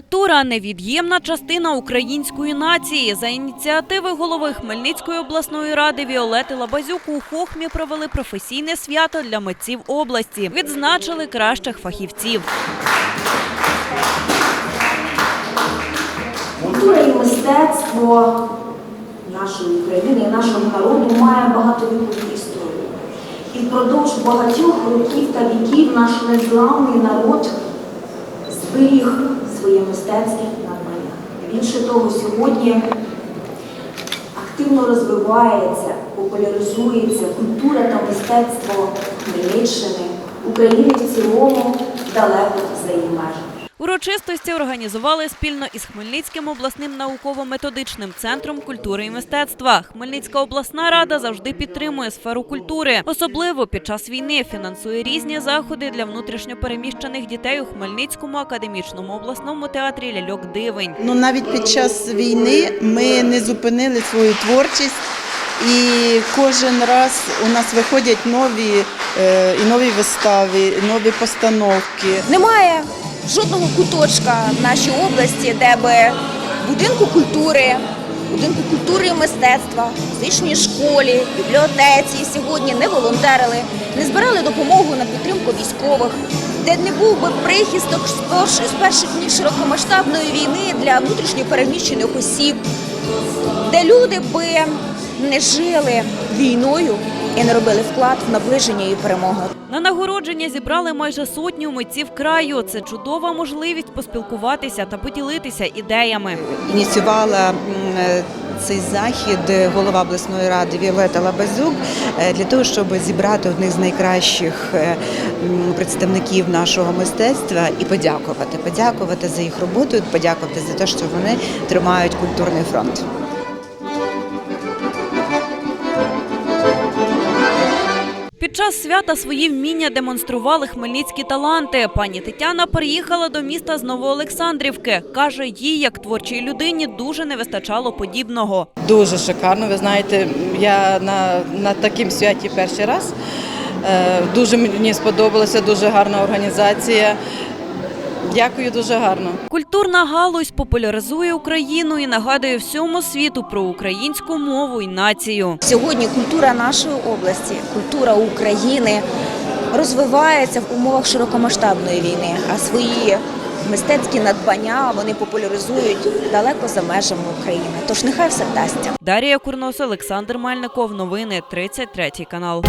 Культура невід'ємна частина української нації. За ініціативи голови Хмельницької обласної ради Віолети Лабазюк у Хохмі провели професійне свято для митців області. Відзначили кращих фахівців. Культура і мистецтво нашої України і нашого народу має багатовікову історію. І впродовж багатьох років та віків наш незламний народ зберіг своє мистецтве надбання. Більше того, сьогодні активно розвивається, популяризується культура та мистецтво Хмельниччини, України в цілому далеко за її межами. Урочистості організували спільно із Хмельницьким обласним науково-методичним центром культури і мистецтва. Хмельницька обласна рада завжди підтримує сферу культури, особливо під час війни фінансує різні заходи для внутрішньопереміщених дітей у Хмельницькому академічному обласному театрі Ляльок Дивень. Ну навіть під час війни ми не зупинили свою творчість, і кожен раз у нас виходять нові е, і нові вистави, і нові постановки. Немає жодного куточка в нашій області, де би будинку культури, будинку культури і мистецтва, музичній школі, бібліотеці сьогодні не волонтерили, не збирали допомогу на підтримку військових, де не був би прихисток з перших, днів широкомасштабної війни для внутрішньопереміщених осіб, де люди би не жили війною і не робили вклад в наближення її перемоги. На нагородження зібрали майже сотню митців краю. Це чудова можливість поспілкуватися та поділитися ідеями. Ініціювала е, цей захід голова обласної ради Віолета Лабазюк е, для того, щоб зібрати одних з найкращих е, представників нашого мистецтва і подякувати. Подякувати за їх роботу, подякувати за те, що вони тримають культурний фронт. Час свята свої вміння демонстрували хмельницькі таланти. Пані Тетяна приїхала до міста з Новоолександрівки. Каже, їй, як творчій людині, дуже не вистачало подібного. Дуже шикарно. Ви знаєте, я на, на такому святі перший раз. Е, Дуже мені сподобалося, дуже гарна організація. Дякую, дуже гарно. Культурна галузь популяризує Україну і нагадує всьому світу про українську мову і націю. Сьогодні культура нашої області, культура України розвивається в умовах широкомасштабної війни, а свої мистецькі надбання вони популяризують далеко за межами України. Тож нехай все вдасться. Дарія Курнос, Олександр Мельников. Новини 33 канал.